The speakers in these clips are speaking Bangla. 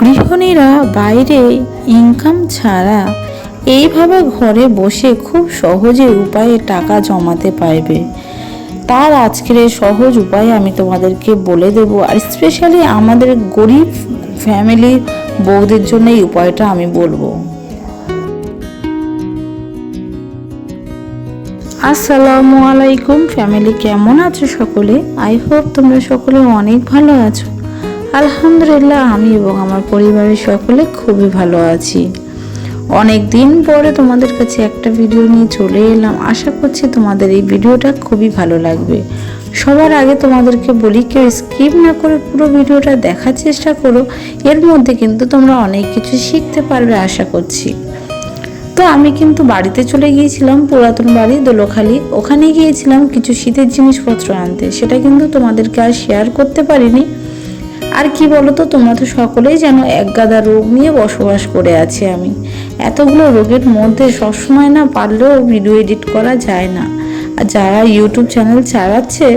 গৃহিণীরা বাইরে ইনকাম ছাড়া এইভাবে ঘরে বসে খুব সহজে উপায়ে টাকা জমাতে পারবে। তার আজকের সহজ উপায় আমি তোমাদেরকে বলে দেব আর স্পেশালি আমাদের গরিব ফ্যামিলির বউদের জন্য এই উপায়টা আমি বলব। আসসালামু আলাইকুম ফ্যামিলি কেমন আছো সকলে? আই হোপ তোমরা সকলে অনেক ভালো আছো। আলহামদুলিল্লাহ, আমি এবং আমার পরিবারের সকলে খুবই ভালো আছি। অনেক দিন পরে তোমাদের কাছে একটা ভিডিও নিয়ে চলে এলাম। আশা করছি তোমাদের এই ভিডিওটা খুবই ভালো লাগবে। সবার আগে তোমাদেরকে বলি, কেউ স্কিপ না করে পুরো ভিডিওটা দেখার চেষ্টা করো। এর মধ্যে কিন্তু তোমরা অনেক কিছু শিখতে পারবে, আশা করছি। তো আমি কিন্তু বাড়িতে চলে গিয়েছিলাম, পুরাতন বাড়ি, দোলখালি। ওখানে গিয়েছিলাম কিছু শীতের জিনিসপত্র আনতে। সেটা কিন্তু তোমাদেরকে আর শেয়ার করতে পারিনি। আর কি বলতো, তোমরা তো সকলেই যেন এক গাদা রোগ নিয়ে বসবাস করে আছি আমি। এতগুলো রোগের মধ্যে সবসময় না পারলেও ভিডিও এডিট করা যায় না। আর যারা ইউটিউব চ্যানেল চালাচ্ছে,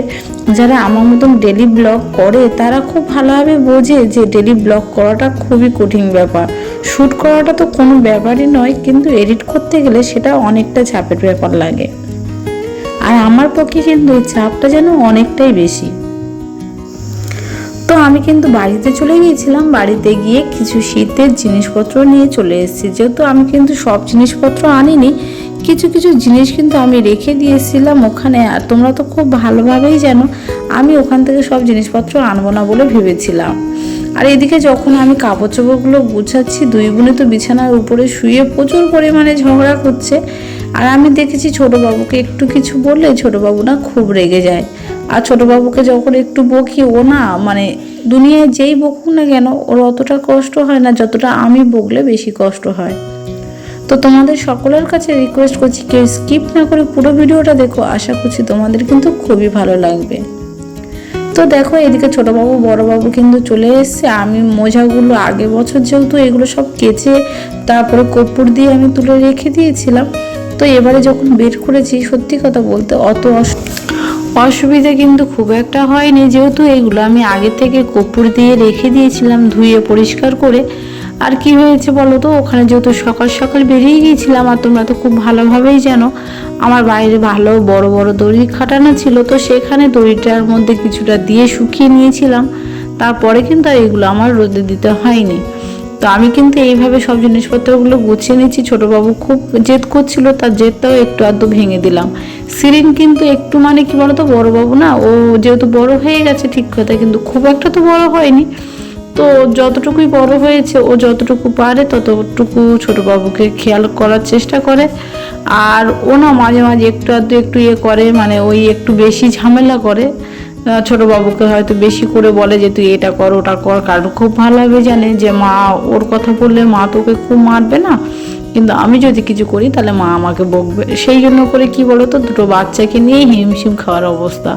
যারা আমার মতন ডেলি ব্লগ করে, তারা খুব ভালোভাবে বোঝে যে ডেলি ব্লগ করাটা খুবই কঠিন ব্যাপার। শ্যুট করাটা তো কোনো ব্যাপারই নয়, কিন্তু এডিট করতে গেলে সেটা অনেকটা চাপের ব্যাপার লাগে। আর আমার পক্ষে কিন্তু চাপটা যেন অনেকটাই বেশি। তো আমি কিন্তু বাড়িতে চলে গিয়েছিলাম। বাড়িতে গিয়ে কিছু শীতের জিনিসপত্র নিয়ে চলে এসেছি। যেহেতু আমি কিন্তু সব জিনিসপত্র আনিনি, কিছু কিছু জিনিস কিন্তু আমি রেখে দিয়েছিলাম ওখানে। আর তোমরা তো খুব ভালোভাবেই জানো, আমি ওখান থেকে সব জিনিসপত্র আনব না বলে ভেবেছিলাম। আর এদিকে যখন আমি কাপড় চোপড়গুলো গুছাচ্ছি, দুই বোনে তো বিছানার উপরে শুয়ে প্রচুর পরিমাণে ঝগড়া করছে আর আমি দেখেছি ছোট বাবুকে একটু কিছু বললে ছোট বাবু না খুব রেগে যায়। আর ছোট বাবুকে যখন একটু বকি ও না মানে দুনিয়ায় যেই বকুক না কেন, ওর অতটা কষ্ট হয় না যতটা আমি বকলে বেশি কষ্ট হয়। তো তোমাদের সকলের কাছে রিকোয়েস্ট করছি, কেউ স্কিপ না করে পুরো ভিডিওটা দেখো, আশা করছি তোমাদের কিন্তু খুবই ভালো লাগবে। তো দেখো, এদিকে ছোটবাবু, বড়বাবু কিন্তু চলে এসছে। আমি মোজাগুলো আগে বছর যেহেতু এগুলো সব কেচে তারপরে কপুর দিয়ে আমি তুলে রেখে দিয়েছিলাম, তো এবারে যখন বের করেছি, সত্যি কথা বলতে অত অসুবিধা কিন্তু খুব একটা হয়নি। যেহেতু এগুলো আমি আগে থেকে কপুর দিয়ে রেখে দিয়েছিলাম, ধুয়ে পরিষ্কার করে। আর কি হয়েছে বলো তো? ওখানে যেহেতু সকাল সকাল বেরিয়ে গিয়েছিলাম, আর তোমরা তো খুব ভালোভাবেই জানো, আমার বাইরে ভালো বড় বড় দড়ি খাটানো ছিল, তো সেখানে দড়িটার মধ্যে কিছুটা দিয়ে শুকিয়ে নিয়েছিলাম। তারপরে কিন্তু আর এগুলো আমার রোদে দিতে হয়নি। তো আমি কিন্তু এইভাবে সব জিনিসপত্রগুলো গুছিয়ে নিচ্ছি। ছোটবাবু খুব জেদ করছিল, তার জেদটাও একটু আধটু ভেঙে দিলাম। সিরিন কিন্তু একটু মানে কি বলতো বড়বাবু না? ও যেহেতু বড় হয়ে গেছে ঠিক কথা, কিন্তু খুব একটা তো বড় হয়নি। তো যতটুকুই বড় হয়েছে, ও যতটুকু পারে ততটুকু ছোটবাবুকে খেয়াল করার চেষ্টা করে। আর ও না মাঝে মাঝে একটু আধটু একটু ইয়ে করে মানে ওই একটু বেশি ঝামেলা করে। ছোট বাবুকে হয়তো বেশি করে বলে যে, তুই এটা কর, ওটা কর। কারণ খুব ভালোভাবে জানে যে, মা ওর কথা বললে মা তোকে খুব মারবে না? কিন্তু আমি যদি কিছু করি, তাহলে মা আমাকে বকবে। সেই জন্য করে কি বলো তো দুটো বাচ্চাকে নিয়ে হিমশিম খাওয়ার অবস্থা।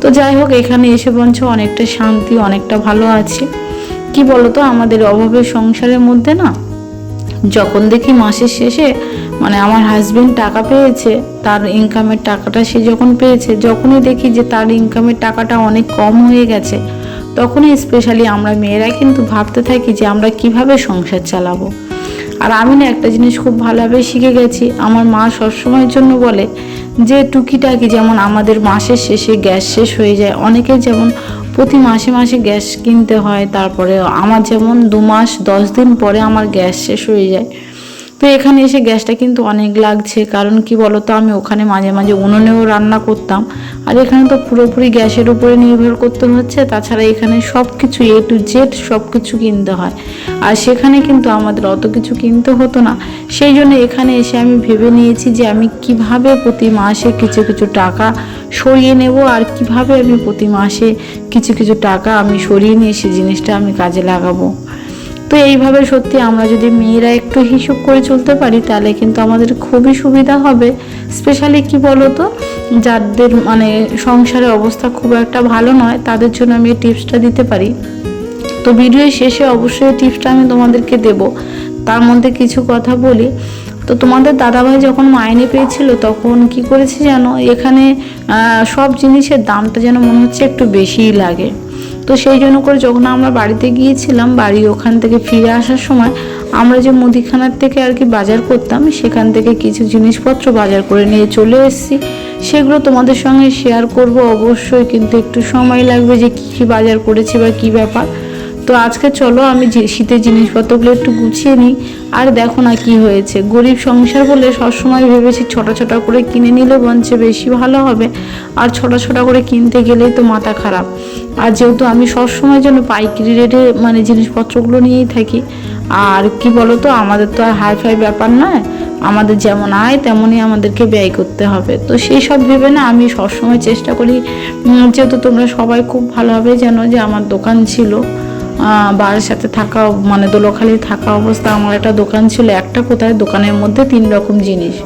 তো যাই হোক, এখানে এসে পৌঁছ অনেকটা শান্তি, অনেকটা ভালো আছে। কি বলতো, আমাদের অভাবের সংসারের মধ্যে না, যখন দেখি মাসের শেষে মানে আমার হাজবেন্ড টাকা পেয়েছে, তার ইনকামের টাকাটা সে যখন পেয়েছে, যখনই দেখি যে তার ইনকামের টাকাটা অনেক কম হয়ে গেছে, তখনই স্পেশালি আমরা মেয়েরা কিন্তু ভাবতে থাকি যে আমরা কীভাবে সংসার চালাবো। আর আমি না একটা জিনিস খুব ভালোভাবে শিখে গেছি। আমার মা সবসময়ের জন্য বলে যে, টুকিটাকি যেমন আমাদের মাসের শেষে গ্যাস শেষ হয়ে যায় অনেকে যেমন প্রতি মাসে মাসে গ্যাস কিনতে হয় তারপরে আমার যেমন দু মাস দশ দিন পরে আমার গ্যাস শেষ হয়ে যায়। তো এখানে এসে গ্যাসটা কিন্তু অনেক লাগছে, কারণ কি বলতো, আমি ওখানে মাঝে মাঝে উনুনেও রান্না করতাম। আর এখানে তো পুরোপুরি গ্যাসের উপরে নির্ভর করতে হচ্ছে, তাছাড়া এখানে সব কিছু এ টু জেড সব কিছু কিনতে হয়। আর সেখানে কিন্তু আমাদের অত কিছু কিনতে হতো না। সেই জন্য এখানে এসে আমি ভেবে নিয়েছি যে আমি কীভাবে প্রতি মাসে কিছু কিছু টাকা সরিয়ে নেব, আর কীভাবে আমি প্রতি মাসে কিছু কিছু টাকা আমি সরিয়ে নিয়ে সেই জিনিসটা আমি কাজে লাগাবো। তো এইভাবে সত্যি আমরা যদি মেয়েরা একটু হিসেব করে চলতে পারি, তাহলে কিন্তু আমাদের খুবই সুবিধা হবে। স্পেশালি কি বলতো? যাদের মানে সংসারের অবস্থা খুব একটা ভালো নয়, তাদের জন্য আমি টিপসটা দিতে পারি। তো ভিডিও শেষে অবশ্যই টিপসটা আমি তোমাদেরকে দেব। তার মধ্যে কিছু কথা বলি। তো তোমাদের দাদাভাই যখন মাইনে পেয়েছিল, তখন কি করেছে জানো এখানে সব জিনিসের দামটা যেন মনে হচ্ছে একটু বেশিই লাগে। তো সেই জন্য করে যখন আমরা বাড়িতে গিয়েছিলাম, বাড়ি ওখান থেকে ফিরে আসার সময় আমরা যে মুদিখানার থেকে আর কি বাজার করতাম, সেখান থেকে কিছু জিনিসপত্র বাজার করে নিয়ে চলে এসেছি। সেগুলো তোমাদের সঙ্গে শেয়ার করব অবশ্যই, কিন্তু একটু সময় লাগবে যে কী কী বাজার করেছি বা কী ব্যাপার। তো আজকে চলো আমি শীতের জিনিসপত্রগুলো একটু গুছিয়ে নিই। আর দেখো না কি হয়েছে। গরিব সংসার বলে সবসময় ভেবেছি ছোটো ছোটো করে কিনে নিলে বঞ্চে বেশি ভালো হবে। আর ছোটো ছোটো করে কিনতে গেলেই তো মাথা খারাপ। আর যেহেতু আমি সবসময় জন্য পাইকারি রেটে মানে জিনিসপত্রগুলো নিয়েই থাকি, আর কি বলো তো আমাদের তো আর হাই ফাই ব্যাপার নয়। আমাদের যেমন আয়, তেমনই আমাদেরকে ব্যয় করতে হবে। তো সেই সব ভেবে না আমি সবসময় চেষ্টা করি যেহেতু তোমরা সবাই খুব ভালোভাবে জানো যে আমার দোকান ছিল। বাড়ির সাথে থাকা মানে দোলখালি থাকা অবস্থা, আমার একটা দোকান ছিল, একটা কোথায়? দোকানের মধ্যে তিন রকম জিনিস।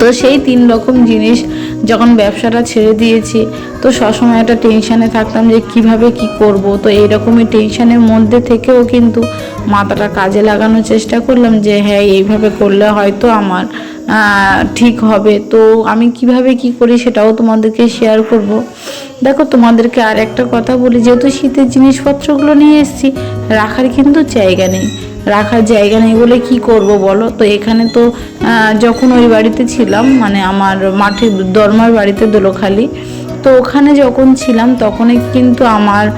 তো সেই তিন রকম জিনিস যখন ব্যবসাটা ছেড়ে দিয়েছি, তো সবসময় একটা টেনশানে থাকতাম যে কীভাবে কি করব। তো এই এইরকমই টেনশানের মধ্যে থেকেও কিন্তু মাথাটা কাজে লাগানোর চেষ্টা করলাম যে হ্যাঁ এইভাবে করলে হয়তো আমার ঠিক হবে। তো আমি কীভাবে কি করি সেটাও তোমাদেরকে শেয়ার করব। দেখো, তোমাদেরকে আর একটা কথা বলি, যেহেতু শীতের জিনিসপত্রগুলো নিয়ে এসেছি, রাখার কিন্তু জায়গা নেই। রাখার জায়গা নেই বলে কি করব বলো? তো এখানে তো যখন ওই বাড়িতে ছিলাম মানে আমার মাঠে, দরমার বাড়িতে দোলোখালি তো ওখানে যখন ছিলাম, তখনই কিন্তু আমার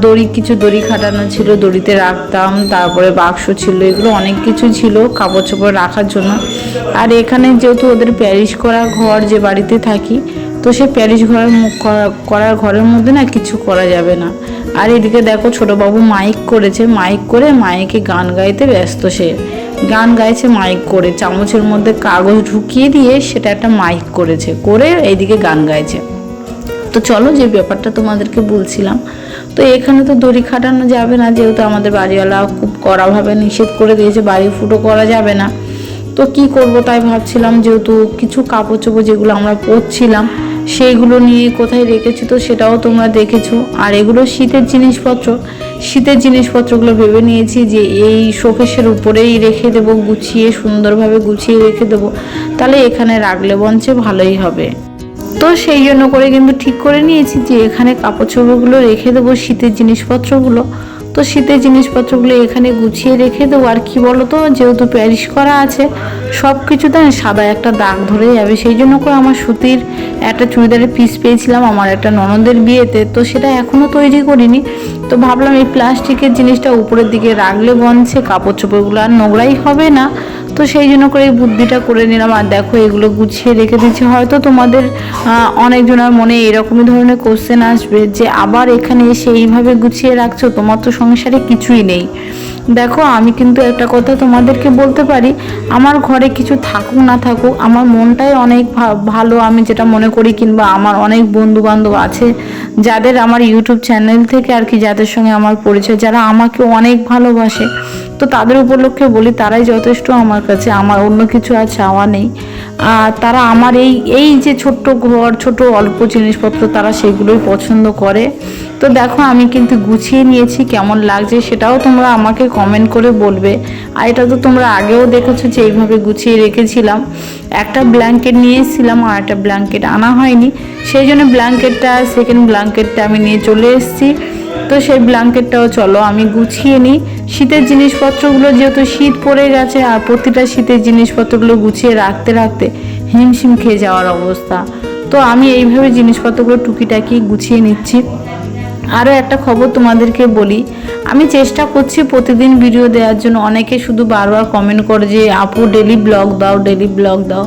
দড়ি, কিছু দড়ি খাটানো ছিল। দড়িতে রাখতাম, তারপরে বাক্স ছিল, এগুলো অনেক কিছু ছিল কাপড় চোপড় রাখার জন্য। আর এখানে যেহেতু ওদের প্যারিস করা ঘর যে বাড়িতে থাকি, তো সে প্যারিস ঘরের মুখ করা- করার ঘরের মধ্যে না কিছু করা যাবে না। আর এদিকে দেখো ছোটবাবু মাইক করেছে, মাইক করে মাইকে গান গাইতে ব্যস্ত সে। গান গাইছে, মাইক করে, চামচের মধ্যে কাগজ ঢুকিয়ে দিয়ে সেটা একটা মাইক করেছে, করে এইদিকে গান গাইছে। তো চলো যে ব্যাপারটা তোমাদেরকে বলছিলাম। তো এখানে তো দড়ি খাটানো যাবে না, যেহেতু আমাদের বাড়িওয়ালা খুব কড়াভাবে নিষেধ করে দিয়েছে, বাড়ি ফুটো করা যাবে না। তো কি করব তাই ভাবছিলাম, যেহেতু কিছু কাপড় চোপড় যেগুলো আমরা পরছিলাম, সেইগুলো নিয়ে কোথায় রেখেছি তো সেটাও তোমরা দেখেছ। আর এগুলো শীতের জিনিসপত্র, শীতের জিনিসপত্রগুলো ভেবে নিয়েছি যে এই শোকেশের উপরেই রেখে দেবো, গুছিয়ে সুন্দরভাবে গুছিয়ে রেখে দেবো। তাহলে এখানে রাখলে বঞ্চে ভালোই হবে। তো সেই জন্য করে কিন্তু ঠিক করে নিয়েছি যে এখানে কাপড় চোপড়গুলো রেখে দেবো, শীতের জিনিসপত্রগুলো। তো শীতের জিনিসপত্রগুলো এখানে গুছিয়ে রেখে দেবো। আর কি বলো তো যেহেতু প্যারিস করা আছে সব কিছুতে সাদা একটা দাগ ধরে যাবে। সেই জন্য করে আমার সুতির একটা চুড়িদারের পিস পেয়েছিলাম, আমার একটা ননদের বিয়েতে। তো সেটা এখনও তৈরি করিনি। তো ভাবলাম এই প্লাস্টিকের জিনিসটা উপরের দিকে রাখলে বনছে কাপড় চোপড়গুলো আর নোংরাই হবে না। তো সেই জন্য করে এই বুদ্ধিটা করে নিলাম। আর দেখো, এগুলো গুছিয়ে রেখে দিচ্ছি হয়তো তোমাদের অনেকজনের মনে এরকমই ধরনের কোশ্চেন আসবে যে, আবার এখানে এসে এইভাবে গুছিয়ে রাখছো, তোমার তো সংসারে কিছুই নেই। দেখো, আমি কিন্তু একটা কথা তোমাদেরকে বলতে পারি। আমার ঘরে কিছু থাকুক না থাকুক, আমার মনটাই অনেক ভালো। আমি যেটা মনে করি কিংবা আমার অনেক বন্ধু বান্ধব আছে, যাদের আমার ইউটিউব চ্যানেল থেকে আর কি, যাদের সঙ্গে আমার পরিচয়, যারা আমাকে অনেক ভালোবাসে। তো তাদের উপলক্ষে বলি, তারাই যথেষ্ট আমার কাছে, আমার অন্য কিছু আর চাওয়া নেই। আর তারা আমার এই এই যে ছোট্ট ঘর, ছোট অল্প জিনিসপত্র তারা সেগুলোই পছন্দ করে। তো দেখো, আমি কিন্তু গুছিয়ে নিয়েছি, কেমন লাগছে সেটাও তোমরা আমাকে কমেন্ট করে বলবে। আর এটা তো তোমরা আগেও দেখেছ যে এইভাবে গুছিয়ে রেখেছিলাম। একটা ব্ল্যাঙ্কেট নিয়ে এসেছিলাম আর একটা ব্ল্যাঙ্কেট আনা হয়নি। সেই জন্য ব্ল্যাঙ্কেটটা সেকেন্ড ব্ল্যাঙ্কেটটা আমি নিয়ে চলে এসেছি। তো সেই ব্ল্যাঙ্কেটটাও চলো, আমি গুছিয়ে নিই। শীতের জিনিসপত্রগুলো যেহেতু শীত পড়ে গেছে, আর প্রতিটা শীতের জিনিসপত্রগুলো গুছিয়ে রাখতে রাখতে হিমশিম খেয়ে যাওয়ার অবস্থা। তো আমি এইভাবে জিনিসপত্রগুলো টুকিটাকি গুছিয়ে নিচ্ছি। আরও একটা খবর তোমাদেরকে বলি। আমি চেষ্টা করছি প্রতিদিন ভিডিও দেওয়ার জন্য। অনেকে শুধু বারবার কমেন্ট করে যে, আপু ডেলি ব্লগ দাও ডেলি ব্লগ দাও।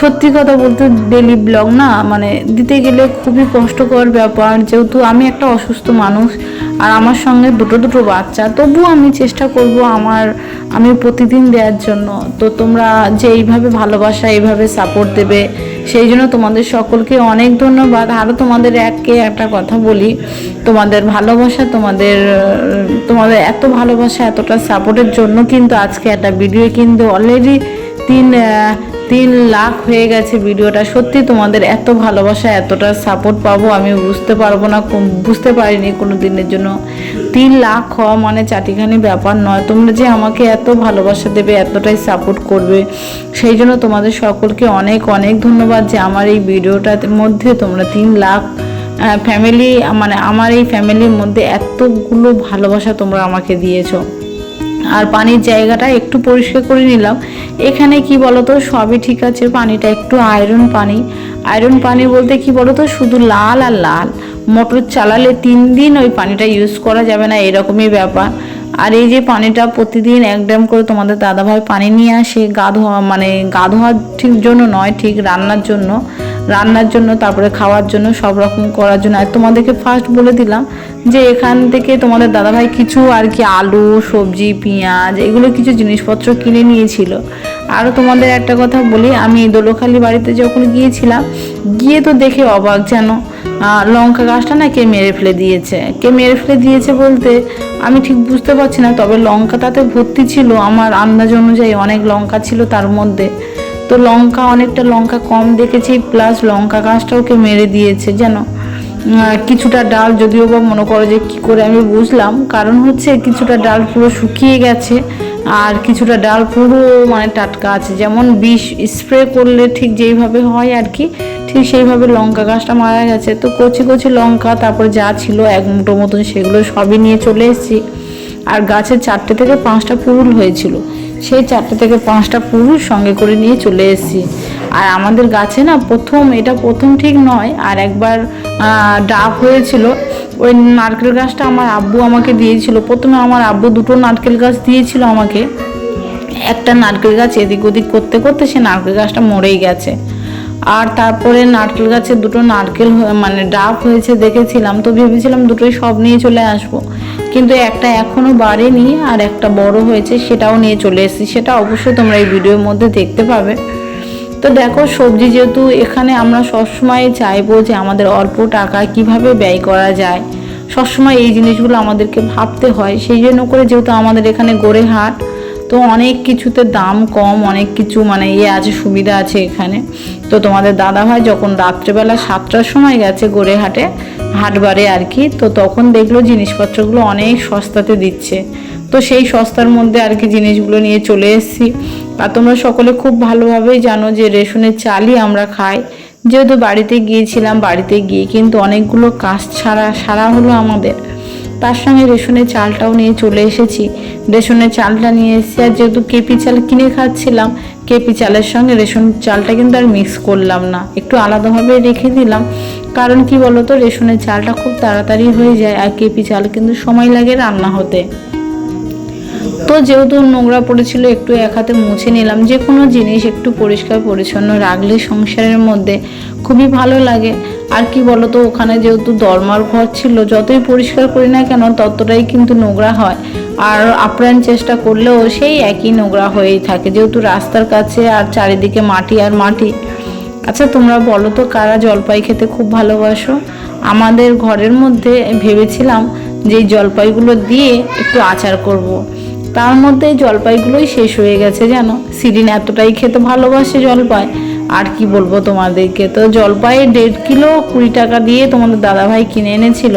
সত্যি কথা বলতে ডেলি ব্লগ না মানে দিতে গেলে খুবই কষ্টকর ব্যাপার। যেহেতু আমি একটা অসুস্থ মানুষ, আর আমার সঙ্গে দুটো দুটো বাচ্চা, তবুও আমি চেষ্টা করব আমার, আমি প্রতিদিন দেওয়ার জন্য। তো তোমরা যে এইভাবে ভালোবাসা, এইভাবে সাপোর্ট দেবে, সেই জন্য তোমাদের সকলকে অনেক ধন্যবাদ। আরও তোমাদের এককে একটা কথা বলি। তোমাদের ভালোবাসা, তোমাদের তোমাদের এত ভালোবাসা, এতটা সাপোর্টের জন্য কিন্তু আজকে একটা ভিডিও কিন্তু অলরেডি তিন তিন লাখ হয়ে গেছে ভিডিওটা সত্যি তোমাদের এত ভালোবাসা, এতটা সাপোর্ট পাবো, আমি বুঝতে পারব না বুঝতে পারিনি কোনো দিনের জন্য। তিন লাখ হওয়া মানে চাটিখানি ব্যাপার নয়। তোমরা যে আমাকে এত ভালোবাসা দেবে, এতটাই সাপোর্ট করবে, সেই জন্য তোমাদের সকলকে অনেক অনেক ধন্যবাদ যে আমার এই ভিডিওটার মধ্যে তোমরা তিন লাখ ফ্যামিলি মানে আমার এই ফ্যামিলির মধ্যে এতগুলো ভালোবাসা তোমরা আমাকে দিয়েছ। আর পানির জায়গাটা একটু পরিষ্কার করে নিলাম। এখানে কি বলতো, সবই ঠিক আছে, পানিটা একটু আয়রন পানি। আয়রন পানি বলতে কি বলতো, শুধু লাল আর লাল। মোটর চালালে তিন দিন ওই পানিটা ইউজ করা যাবে না, এরকমই ব্যাপার। আর এই যে পানিটা প্রতিদিন এক ড্রাম করে তোমাদের দাদাভাই পানি নিয়ে আসে, গা ধোয়া মানে গা ধোয়ার ঠিক জন্য নয়, ঠিক রান্নার জন্য। রান্নার জন্য, তারপরে খাওয়ার জন্য, সব রকম করার জন্য। আর তোমাদেরকে ফার্স্ট বলে দিলাম যে এখান থেকে তোমাদের দাদাভাই কিছু আর কি আলু, সবজি, পেঁয়াজ, এগুলো কিছু জিনিসপত্র কিনে নিয়েছিল। আরও তোমাদের একটা কথা বলি, আমি দোলখালি বাড়িতে যখন গিয়েছিলাম, গিয়ে তো দেখে অবাক যেন। লঙ্কা গাছটা না কে মেরে ফেলে দিয়েছে? কে মেরে ফেলে দিয়েছে বলতে আমি ঠিক বুঝতে পারছি না, তবে লঙ্কা তাতে ভর্তি ছিল আমার আন্দাজ অনুযায়ী অনেক লঙ্কা ছিল তার মধ্যে। তো লঙ্কা অনেকটা লঙ্কা কম দেখেছি প্লাস লঙ্কা গাছটা ওকে মেরে দিয়েছে যেন কিছুটা ডাল যদিও বা মনে করো যে কী করে আমি বুঝলাম, কারণ হচ্ছে কিছুটা ডাল পুরো শুকিয়ে গেছে, আর কিছুটা ডাল পুরো মানে টাটকা আছে, যেমন বিষ স্প্রে করলে ঠিক যেইভাবে হয় আর কি, ঠিক সেইভাবে লঙ্কা গাছটা মারা গেছে। তো কচি কচি লঙ্কা, তারপর যা ছিল এক মুঠো মতন, সেগুলো সবই নিয়ে চলে এসেছি। আর গাছের চারটে থেকে পাঁচটা পুরুল হয়েছিল। সেই চারটে থেকে পাঁচটা পুরুষ সঙ্গে করে নিয়ে চলে এসেছি। আর আমাদের গাছে না প্রথম, এটা প্রথম ঠিক নয়, আর একবার ডাব হয়েছিল। ওই নারকেল গাছটা আমার আব্বু আমাকে দিয়েছিল। প্রথমে আমার আব্বু দুটো নারকেল গাছ দিয়েছিল আমাকে। একটা নারকেল গাছ এদিক ওদিক করতে করতে সে নারকেল গাছটা মরেই গেছে। আর তারপরে নারকেল গাছে দুটো নারকেল মানে ডাব হয়েছে, দেখেছিলাম। তো ভেবেছিলাম দুটোই সব নিয়ে চলে আসব। কিন্তু একটা এখনও বাড়েনি আর একটা বড় হয়েছে, সেটাও নিয়ে চলে এসেছি। সেটা অবশ্যই তোমরা এই ভিডিওর মধ্যে দেখতে পাবে। তো দেখো, সবজি যেহেতু এখানে আমরা সবসময় চাইব যে আমাদের অল্প টাকা কীভাবে ব্যয় করা যায়। সবসময় এই জিনিসগুলো আমাদেরকে ভাবতে হয়। সেই জন্য করে যেহেতু আমাদের এখানে গড়ে হাট তো অনেক কিছুতে দাম কম, অনেক কিছু মানে ইয়ে আছে, সুবিধা আছে এখানে। তো তোমাদের দাদাভাই যখন রাত্রেবেলা সাতটার সময় গেছে গড়েহাটে হাটবারে আর কি, তো তখন দেখল জিনিসপত্রগুলো অনেক সস্তাতে দিচ্ছে। তো সেই সস্তার মধ্যে আর কি জিনিসগুলো নিয়ে চলে এসেছি। আর তোমরা সকলে খুব ভালোভাবেই জানো যে রেশনের চালই আমরা খাই। যেহেতু বাড়িতে গিয়েছিলাম, বাড়িতে গিয়ে কিন্তু অনেকগুলো কাজ ছাড়া, সারা হলো আমাদের। তার সঙ্গে রেশনের চালটাও নিয়ে চলে এসেছি। রেশনের চালটা নিয়ে এসেছি আর যেহেতু কেপি চাল কিনে খাচ্ছিলাম, কেপি চালের সঙ্গে রেশন চালটা কিন্তু আর মিক্স করলাম না। একটু আলাদাভাবে রেখে দিলাম। কারণ কি বলতো, রেশনের চালটা খুব তাড়াতাড়ি হয়ে যায় আর কেপি চাল কিন্তু সময় লাগে রান্না হতে। তো যেহেতু নোংরা পড়েছিল, একটু এক হাতে মুছে নিলাম। যে কোনো জিনিস একটু পরিষ্কার, পরিচ্ছন্ন রাখলে সংসারের মধ্যে খুবই ভালো লাগে। আর কি বলতো, ওখানে যেহেতু দরমার ঘর ছিল, যতই পরিষ্কার করি না কেন, ততটাই কিন্তু নোংরা হয়। আর আপ্রাণ চেষ্টা করলেও সেই একই নোংরা হয়েই থাকে। যেহেতু রাস্তার কাছে আর চারিদিকে মাটি আর মাটি। আচ্ছা তোমরা বলো তো, কারা জলপাই খেতে খুব ভালোবাসো? আমাদের ঘরের মধ্যে ভেবেছিলাম যে জলপাইগুলো দিয়ে একটু আচার করব। তার মধ্যে জলপাইগুলোই শেষ হয়ে গেছে জানো। সিরিন এতটাই খেতে ভালোবাসে জলপাই। আর কি বলব তোমাদেরকে? তো জলপাই দেড় কিলো কুড়ি টাকা দিয়ে তোমাদের দাদাভাই কিনে এনেছিল।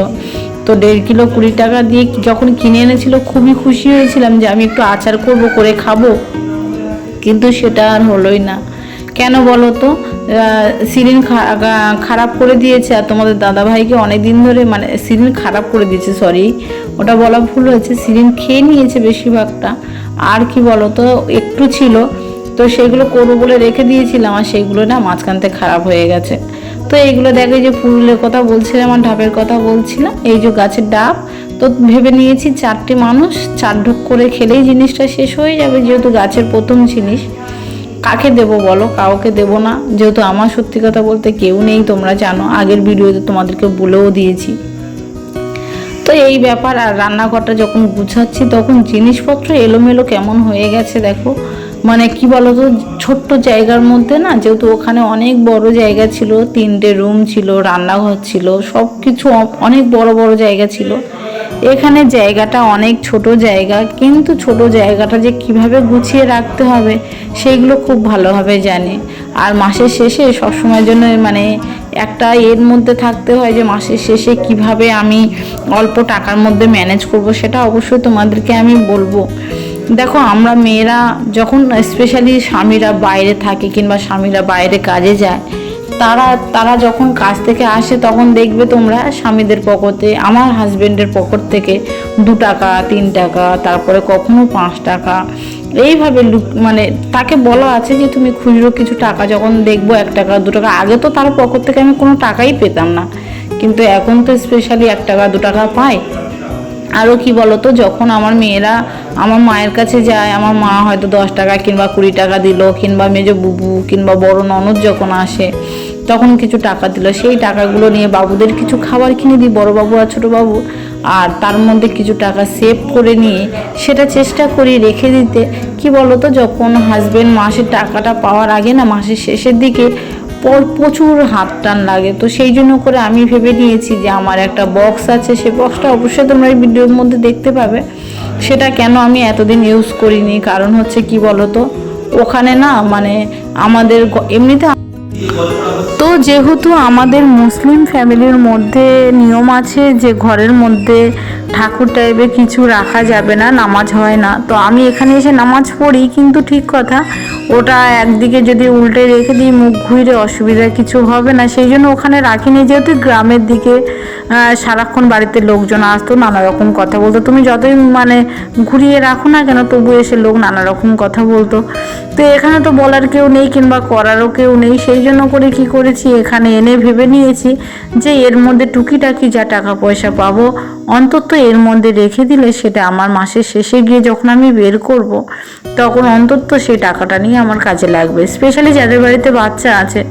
তো দেড় কিলো কুড়ি টাকা দিয়ে যখন কিনে এনেছিল, খুবই খুশি হয়েছিলাম যে আমি একটু আচার করব, করে খাব। কিন্তু সেটা আর হলোই না। কেন বলো তো? সিরিন খারাপ করে দিয়েছে আর তোমাদের দাদাভাইকে অনেক দিন ধরে মানে সিরিন খারাপ করে দিয়েছে সরি ওটা বলা ভুল হয়েছে। সিরিন খেয়ে নিয়েছে বেশিরভাগটা। আর কি বলো তো, একটু ছিল। তো সেগুলো করব বলে রেখে দিয়েছিলাম আর সেইগুলো না মাঝখান থেকে খারাপ হয়ে গেছে। তো এইগুলো দেখে যে পুরুলের কথা বলছিলাম আর ডাবের কথা বলছিলাম, এই যে গাছের ডাব। তো ভেবে নিয়েছি চারটে মানুষ চার ঢোক করে খেলেই জিনিসটা শেষ হয়ে যাবে, যেহেতু গাছের প্রথম জিনিস। কাকে দেবো বলো? কাউকে দেবো না। যেহেতু আমার সত্যি কথা বলতে কেউ নেই, তোমরা জানো। আগের ভিডিওতে তোমাদেরকে বলেও দিয়েছি। তো এই ব্যাপার আর রান্নাঘরটা যখন গুছাচ্ছি, তখন জিনিসপত্র এলোমেলো কেমন হয়ে গেছে দেখো। মানে কি বলতো, ছোট্ট জায়গার মধ্যে না, যেহেতু ওখানে অনেক বড় জায়গা ছিল, তিনটে রুম ছিল, রান্নাঘর ছিল সব কিছু অনেক বড় বড় জায়গা ছিল। এখানে জায়গাটা অনেক ছোট জায়গা, কিন্তু ছোট জায়গাটা যে কীভাবে গুছিয়ে রাখতে হবে সেইগুলো খুব ভালোভাবে জানে। আর মাসের শেষে সবসময়ের জন্য মানে একটা এর মধ্যে থাকতে হয় যে মাসের শেষে কীভাবে আমি অল্প টাকার মধ্যে ম্যানেজ করব, সেটা অবশ্যই তোমাদেরকে আমি বলব। দেখো, আমরা মেয়েরা যখন স্পেশালি স্বামীরা বাইরে থাকে কিংবা স্বামীরা বাইরে কাজে যায় তারা তারা যখন কাজ থেকে আসে তখন দেখবে তোমরা স্বামীদের পকেটে, আমার হাজবেন্ডের পকেট থেকে দু টাকা, তিন টাকা, তারপরে কখনো পাঁচ টাকা। এইভাবে লুক- মানে তাকে বলা আছে যে তুমি খুচরো কিছু টাকা যখন দেখব এক টাকা, দু টাকা, আগে তো তার পকেট থেকে আমি কোনো টাকাই পেতাম না। কিন্তু এখন তো স্পেশালি এক টাকা, দু টাকা পাই আরও কি বলতো, যখন আমার মেয়েরা আমার মায়ের কাছে যায়, আমার মা হয়তো দশ টাকা কিংবা কুড়ি টাকা দিল, কিংবা মেজো বুবু কিংবা বড় ননদ যখন আসে, তখন কিছু টাকা দিল। সেই টাকাগুলো নিয়ে বাবুদের কিছু খাবার কিনে দিই, বড় বাবু আর ছোটো বাবু। আর তার মধ্যে কিছু টাকা সেভ করে নিয়ে সেটা চেষ্টা করি রেখে দিতে। কি বলতো, যখন হাজবেন্ড মাসের টাকাটা পাওয়ার আগে না, মাসের শেষের দিকে প্রচুর হাত টান লাগে। তো সেই জন্য করে আমি ভেবে নিয়েছি যে আমার একটা বক্স আছে সেই বক্সটা অবশ্যই তোমরা এই ভিডিওর মধ্যে দেখতে পাবে। সেটা কেন আমি এতদিন ইউজ করিনি? কারণ হচ্ছে কি বলতো? ওখানে না মানে আমাদের এমনিতে যেহেতু আমাদের মুসলিম ফ্যামিলির মধ্যে নিয়ম আছে যে ঘরের মধ্যে ঠাকুর টাইপের কিছু রাখা যাবে না, নামাজ হয় না। তো আমি এখানে এসে নামাজ পড়ি, কিন্তু ঠিক কথা, ওটা একদিকে যদি উল্টে রেখে দিই, মুখ ঘুরে অসুবিধা কিছু হবে না। সেই জন্য ওখানে রাখিনি, যেহেতু গ্রামের দিকে সারাক্ষণ বাড়িতে লোকজন আসতো, নানা রকম কথা বলতো। তুমি যতই মানে ঘুরিয়ে রাখো না কেন তবু এসে লোক নানা রকম কথা বলতো। তো এখানে তো বলার কেউ নেই, কিংবা করারও কেউ নেই। সেই জন্য করে কি করেছি এখানে এনে ভেবে নিয়েছি যে এর মধ্যে টুকিটাকি যা টাকা পয়সা পাবো, অন্তত এর মধ্যে রেখে দিলে সেটা আমার মাসের শেষে গিয়ে যখন আমি বের করব, তখন অন্তত সেই টাকাটা নিয়ে আমার কাজে লাগবে। স্পেশালি যাদের বাড়িতে বাচ্চা আছে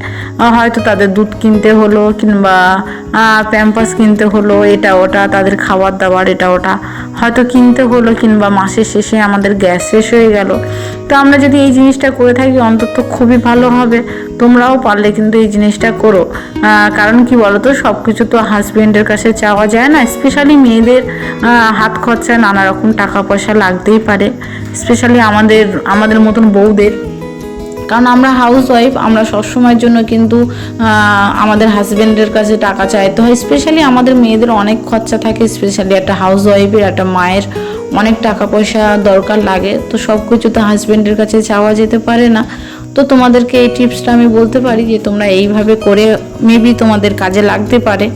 হয়তো তাদের দুধ কিনতে হলো কিংবা প্যাম্পাস কিনতে হলো, এটা ওটা, তাদের খাবার দাবার এটা ওটা, হয়তো কিনতে হলো কিংবা মাসের শেষে আমাদের গ্যাস শেষ হয়ে গেল। তো আমরা যদি এই জিনিসটা করে থাকি, অন্তত খুবই ভালো হবে। তোমরাও পারলে কিন্তু এই জিনিসটা করো। কারণ কি বলতো সব কিছু তো হাজবেন্ডের কাছে চাওয়া যায় না স্পেশালি মেয়েদের হাত খরচায় নানা রকম টাকা পয়সা লাগতেই পারে স্পেশালি আমাদের আমাদের মতন বউদের। কারণ আমরা হাউস ওয়াইফ আমরা সবসময়ের জন্য কিন্তু আমাদের হাজব্যান্ডের কাছে টাকা চাইতে হয় স্পেশালি আমাদের মেয়েদের অনেক খরচা থাকে স্পেশালি একটা হাউস ওয়াইফের একটা মায়ের অনেক টাকা পয়সা দরকার লাগে, তো সব কিছু তো হাজব্যান্ডের কাছে চাওয়া যেতে পারে না। তো তোমাদেরকে এই টিপসটা আমি বলতে পারি যে তোমরা এইভাবে করে মেবি তোমাদের কাজে লাগতে পারে।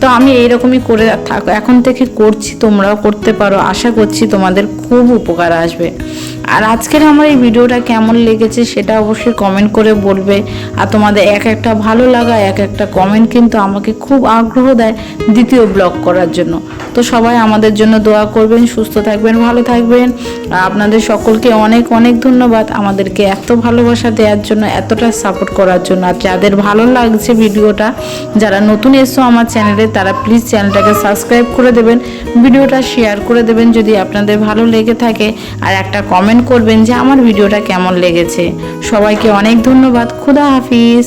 তো আমি এইরকমই করে থাক, এখন থেকে করছি, তোমরাও করতে পারো। আশা করছি তোমাদের খুব উপকার আসবে। আর আজকের আমার এই ভিডিওটা কেমন লেগেছে সেটা অবশ্যই কমেন্ট করে বলবে। আর তোমাদের এক একটা ভালো লাগা, এক একটা কমেন্ট কিন্তু আমাকে খুব আগ্রহ দেয় দ্বিতীয় ব্লগ করার জন্য। তো সবাই আমাদের জন্য দোয়া করবেন, সুস্থ থাকবেন, ভালো থাকবেন। আপনাদের সকলকে অনেক অনেক ধন্যবাদ আমাদেরকে এত ভালোবাসা দেওয়ার জন্য, এতটা সাপোর্ট করার জন্য। আর যাদের ভালো লাগছে ভিডিওটা, যারা নতুন এসো আমার চ্যানেলে তারা প্লিজ চ্যানেলটাকে সাবস্ক্রাইব করে দেবেন, ভিডিওটা শেয়ার করে দেবেন যদি আপনাদের ভালো লেগে থাকে। আর একটা কমেন্ট করবেন যে আমার ভিডিওটা কেমন লেগেছে। সবাইকে অনেক ধন্যবাদ, খুদা হাফিজ।